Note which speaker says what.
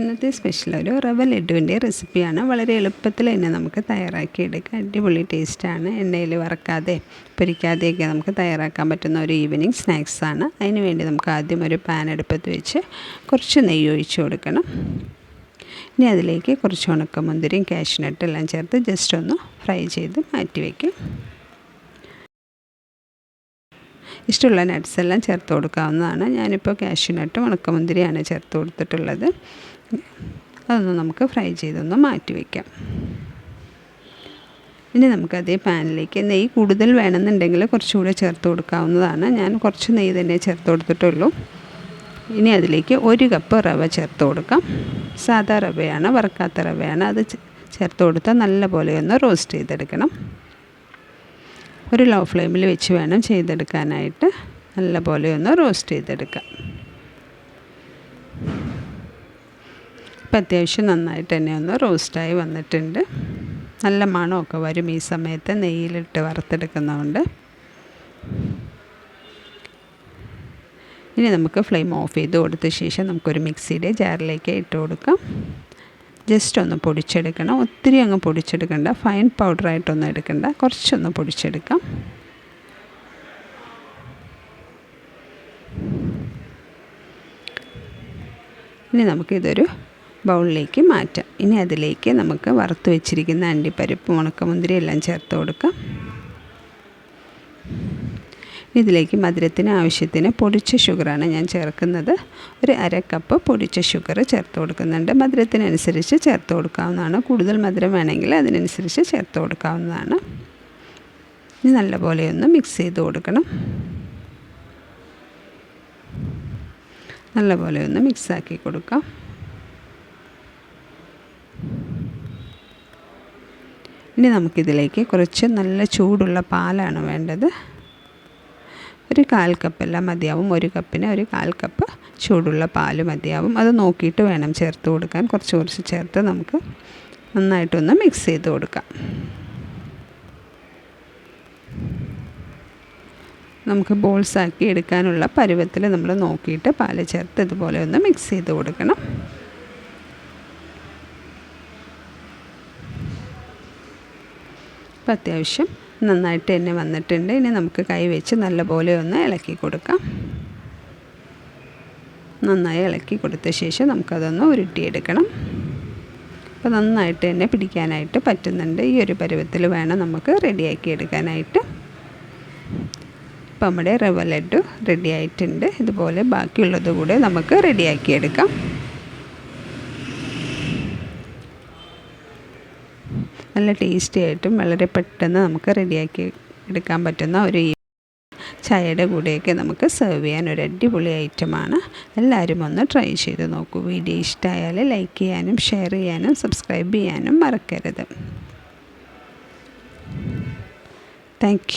Speaker 1: ഇന്നത്തെ സ്പെഷ്യൽ ഒരു റവ ലഡുവിന്റെ റെസിപ്പിയാണ് വളരെ എളുപ്പത്തിൽ തന്നെ നമുക്ക് തയ്യാറാക്കി തയ്യാറാക്കിയെടുക്കാം. അടിപൊളി ടേസ്റ്റാണ് എണ്ണയിൽ വറക്കാതെ പൊരിക്കാതെയൊക്കെ നമുക്ക് തയ്യാറാക്കാൻ പറ്റുന്ന ഒരു ഈവനിങ് സ്നാക്സാണ് അതിന് വേണ്ടി നമുക്ക് ആദ്യം ഒരു പാൻ അടുപ്പത്ത് വെച്ച് കുറച്ച് നെയ്യ് ഒഴിച്ച് കൊടുക്കണം. ഇനി അതിലേക്ക് കുറച്ച് ഉണക്കമുന്തിരിയും കാഷ്നട്ടും എല്ലാം ചേർത്ത് ജസ്റ്റ് ഒന്ന് ഫ്രൈ ചെയ്ത് മാറ്റി വയ്ക്കും ഇഷ്ടമുള്ള നട്ട്സ് എല്ലാം ചേർത്ത് കൊടുക്കാവുന്നതാണ്. ഞാനിപ്പോൾ കാഷ്യൂനട്ടും ഉണക്കമുന്തിരിയാണ് ചേർത്ത് കൊടുത്തിട്ടുള്ളത്. അതൊന്ന് നമുക്ക് ഫ്രൈ ചെയ്തൊന്ന് മാറ്റി വയ്ക്കാം ഇനി നമുക്ക് അതേ പാനിലേക്ക് നെയ്യ് കൂടുതൽ വേണമെന്നുണ്ടെങ്കിൽ കുറച്ചുകൂടെ ചേർത്ത് കൊടുക്കാവുന്നതാണ്. ഞാൻ കുറച്ച് നെയ്യ് തന്നെ ചേർത്ത് കൊടുത്തിട്ടുള്ളൂ. ഇനി അതിലേക്ക് ഒരു കപ്പ് റവ ചേർത്ത് കൊടുക്കാം. സാധാ റവയാണ് വറുക്കാത്ത റവയാണ്. അത് ചേർത്ത് കൊടുത്താൽ നല്ല പോലെ ഒന്ന് റോസ്റ്റ് ചെയ്തെടുക്കണം. ഒരു ലോ ഫ്ലെയിമിൽ വെച്ച് വേണം ചെയ്തെടുക്കാനായിട്ട്. നല്ല പോലെ ഒന്ന് റോസ്റ്റ് ചെയ്തെടുക്കാം. ഇപ്പം അത്യാവശ്യം നന്നായിട്ട് തന്നെ ഒന്ന് റോസ്റ്റായി വന്നിട്ടുണ്ട്. നല്ല മണമൊക്കെ വരും ഈ സമയത്ത് നെയ്യിലിട്ട് വറുത്തെടുക്കുന്നതുകൊണ്ട്. ഇനി നമുക്ക് ഫ്ലെയിം ഓഫ് ചെയ്ത് കൊടുത്ത ശേഷം നമുക്കൊരു മിക്സിയുടെ ജാറിലേക്ക് ഇട്ട് കൊടുക്കാം. ജസ്റ്റ് ഒന്ന് പൊടിച്ചെടുക്കണം. ഒത്തിരി അങ്ങ് പൊടിച്ചെടുക്കണ്ട. ഫൈൻ പൗഡറായിട്ടൊന്നും എടുക്കണ്ട. കുറച്ചൊന്ന് പൊടിച്ചെടുക്കാം. ഇനി നമുക്കിതൊരു ബൗളിലേക്ക് മാറ്റാം. ഇനി അതിലേക്ക് നമുക്ക് വറുത്ത് വെച്ചിരിക്കുന്ന അണ്ടിപ്പരിപ്പ് ഉണക്കമുന്തിരി എല്ലാം ചേർത്ത് കൊടുക്കാം. ഇതിലേക്ക് മധുരത്തിന് ആവശ്യത്തിന് പൊടിച്ച ഷുഗറാണ് ഞാൻ ചേർക്കുന്നത്. ഒരു അര കപ്പ് പൊടിച്ച ഷുഗർ ചേർത്ത് കൊടുക്കുന്നുണ്ട്. മധുരത്തിനനുസരിച്ച് ചേർത്ത് കൊടുക്കാവുന്നതാണ്. കൂടുതൽ മധുരം വേണമെങ്കിൽ അതിനനുസരിച്ച് ചേർത്ത് കൊടുക്കാവുന്നതാണ്. ഇനി നല്ലപോലെ ഒന്ന് മിക്സ് ചെയ്ത് കൊടുക്കണം. നല്ലപോലെ ഒന്ന് മിക്സാക്കി കൊടുക്കാം. ഇനി നമുക്കിതിലേക്ക് കുറച്ച് നല്ല ചൂടുള്ള പാലാണ് വേണ്ടത്. ഒരു കാൽ കപ്പെല്ലാം മതിയാവും. ഒരു കപ്പിന് ഒരു കാൽ കപ്പ് ചൂടുള്ള പാൽ മതിയാവും. അത് നോക്കിയിട്ട് വേണം ചേർത്ത് കൊടുക്കാൻ. കുറച്ച് കുറച്ച് ചേർത്ത് നമുക്ക് നന്നായിട്ടൊന്ന് മിക്സ് ചെയ്ത് കൊടുക്കാം. നമുക്ക് ബോൾസാക്കി എടുക്കാനുള്ള പരുവത്തിൽ നമ്മൾ നോക്കിയിട്ട് പാൽ ചേർത്ത് ഇതുപോലെ ഒന്ന് മിക്സ് ചെയ്ത് കൊടുക്കണം. അപ്പം അത്യാവശ്യം നന്നായിട്ട് തന്നെ വന്നിട്ടുണ്ട്. ഇനി നമുക്ക് കൈ വെച്ച് നല്ലപോലെ ഒന്ന് ഇളക്കി കൊടുക്കാം. നന്നായി ഇളക്കി കൊടുത്ത ശേഷം നമുക്കതൊന്ന് ഉരുട്ടിയെടുക്കണം. അപ്പോൾ നന്നായിട്ട് തന്നെ പിടിക്കാനായിട്ട് പറ്റുന്നുണ്ട്. ഈ ഒരു പരുവത്തിൽ വേണം നമുക്ക് റെഡിയാക്കി എടുക്കാനായിട്ട്. ഇപ്പം നമ്മുടെ റവ ലഡ്ഡു റെഡി ആയിട്ടുണ്ട് ഇതുപോലെ ബാക്കിയുള്ളത് കൂടെ നമുക്ക് റെഡിയാക്കി എടുക്കാം. നല്ല ടേസ്റ്റി ആയിട്ടും വളരെ പെട്ടെന്ന് നമുക്ക് റെഡിയാക്കി എടുക്കാൻ പറ്റുന്ന ഒരു ചായയുടെ കൂടെയൊക്കെ നമുക്ക് സെർവ് ചെയ്യാൻ ഒരു അടിപൊളി ഐറ്റമാണ് എല്ലാവരും ഒന്ന് ട്രൈ ചെയ്ത് നോക്കൂ. വീഡിയോ ഇഷ്ടമായാൽ ലൈക്ക് ചെയ്യാനും ഷെയർ ചെയ്യാനും സബ്സ്ക്രൈബ് ചെയ്യാനും മറക്കരുത്. താങ്ക്